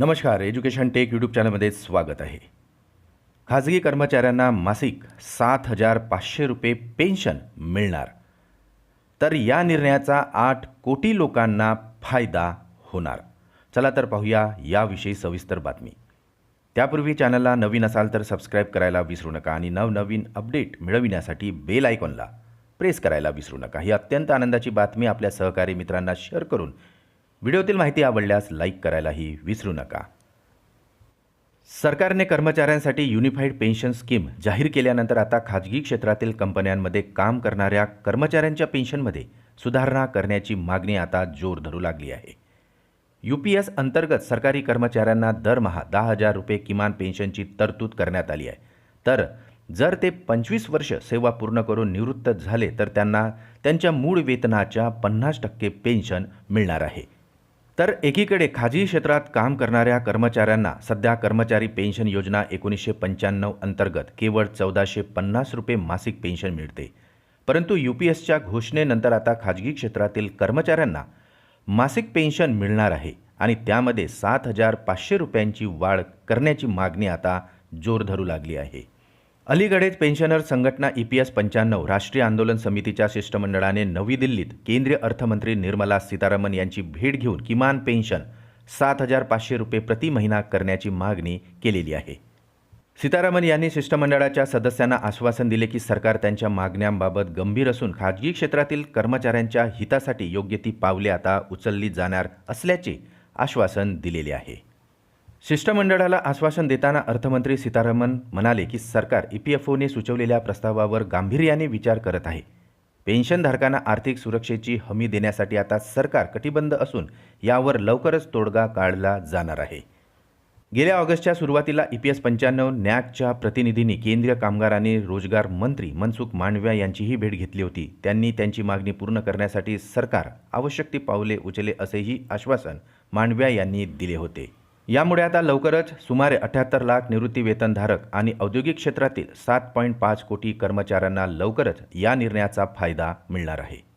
नमस्कार education take YouTube चॅनलमध्ये स्वागत आहे. खाजगी कर्मचाऱ्यांना मासिक सात हजार पाचशे रुपये पेन्शन मिळणार. तर या निर्णयाचा आठ कोटी लोकांना फायदा होणार. चला तर पाहूया याविषयी सविस्तर बातमी. त्यापूर्वी चॅनलला नवीन असाल तर सबस्क्राईब करायला विसरू नका आणि नवनवीन अपडेट मिळविण्यासाठी बेल आयकॉनला प्रेस करायला विसरू नका. ही अत्यंत आनंदाची बातमी आपल्या सहकारी मित्रांना शेअर करून व्हिडिओतील माहिती आवडल्यास लाईक करायलाही विसरू नका. सरकारने कर्मचाऱ्यांसाठी युनिफाईड पेन्शन स्कीम जाहीर केल्यानंतर आता खाजगी क्षेत्रातील कंपन्यांमध्ये काम करणाऱ्या कर्मचाऱ्यांच्या पेन्शनमध्ये सुधारणा करण्याची मागणी आता जोर धरू लागली आहे. यू पी एस अंतर्गत सरकारी कर्मचाऱ्यांना दरमहा दहा हजार रुपये किमान पेन्शनची तरतूद करण्यात आली आहे. तर जर ते पंचवीस वर्ष सेवा पूर्ण करून निवृत्त झाले तर त्यांना त्यांच्या मूळ वेतनाच्या पन्नास टक्के पेन्शन मिळणार आहे. तर एकीकडे खाजगी क्षेत्रात काम करणाऱ्या कर्मचाऱ्यांना सध्या कर्मचारी पेन्शन योजना एकोणीसशे पंच्याण्णव अंतर्गत केवळ चौदाशे पन्नास रुपये मासिक पेन्शन मिळते. परंतु यू पी एसच्या घोषणेनंतर आता खाजगी क्षेत्रातील कर्मचाऱ्यांना मासिक पेन्शन मिळणार आहे आणि त्यामध्ये सात हजार पाचशे रुपयांची वाढ करण्याची मागणी आता जोर धरू लागली आहे. अलीकडेच पेन्शनर संघटना ई पी एस पंच्याण्णव राष्ट्रीय आंदोलन समितीच्या शिष्टमंडळाने नवी दिल्लीत केंद्रीय अर्थमंत्री निर्मला सीतारामन यांची भेट घेऊन किमान पेन्शन सात हजार पाचशे रुपये प्रति महिना करण्याची मागणी केलेली आहे. सीतारामन यांनी शिष्टमंडळाच्या सदस्यांना आश्वासन दिले की सरकार त्यांच्या मागण्यांबाबत गंभीर असून खाजगी क्षेत्रातील कर्मचाऱ्यांच्या हितासाठी योग्य ती पावले आता उचलली जाणार असल्याचे आश्वासन दिलेले आहे. शिष्टमंडळाला आश्वासन देताना अर्थमंत्री सीतारामन म्हणाले की सरकार ई पी एफ ओने सुचवलेल्या प्रस्तावावर गांभीर्याने विचार करत आहे. पेन्शनधारकांना आर्थिक सुरक्षेची हमी देण्यासाठी आता सरकार कटिबंध असून यावर लवकरच तोडगा काढला जाणार आहे. गेल्या ऑगस्टच्या सुरुवातीला ई पी एस पंच्याण्णव नॅकच्या प्रतिनिधींनी केंद्रीय कामगार आणि रोजगार मंत्री मनसुख मांडव्या यांचीही भेट घेतली होती. त्यांनी त्यांची मागणी पूर्ण करण्यासाठी सरकार आवश्यक ती पावले उचले असेही आश्वासन मांडव्या यांनी दिले होते. यामुळे आता लवकरच सुमारे अठ्याहत्तर लाख निवृत्तीवेतनधारक आणि औद्योगिक क्षेत्रातील सात पॉईंट पाच कोटी कर्मचाऱ्यांना लवकरच या निर्णयाचा फायदा मिळणार आहे.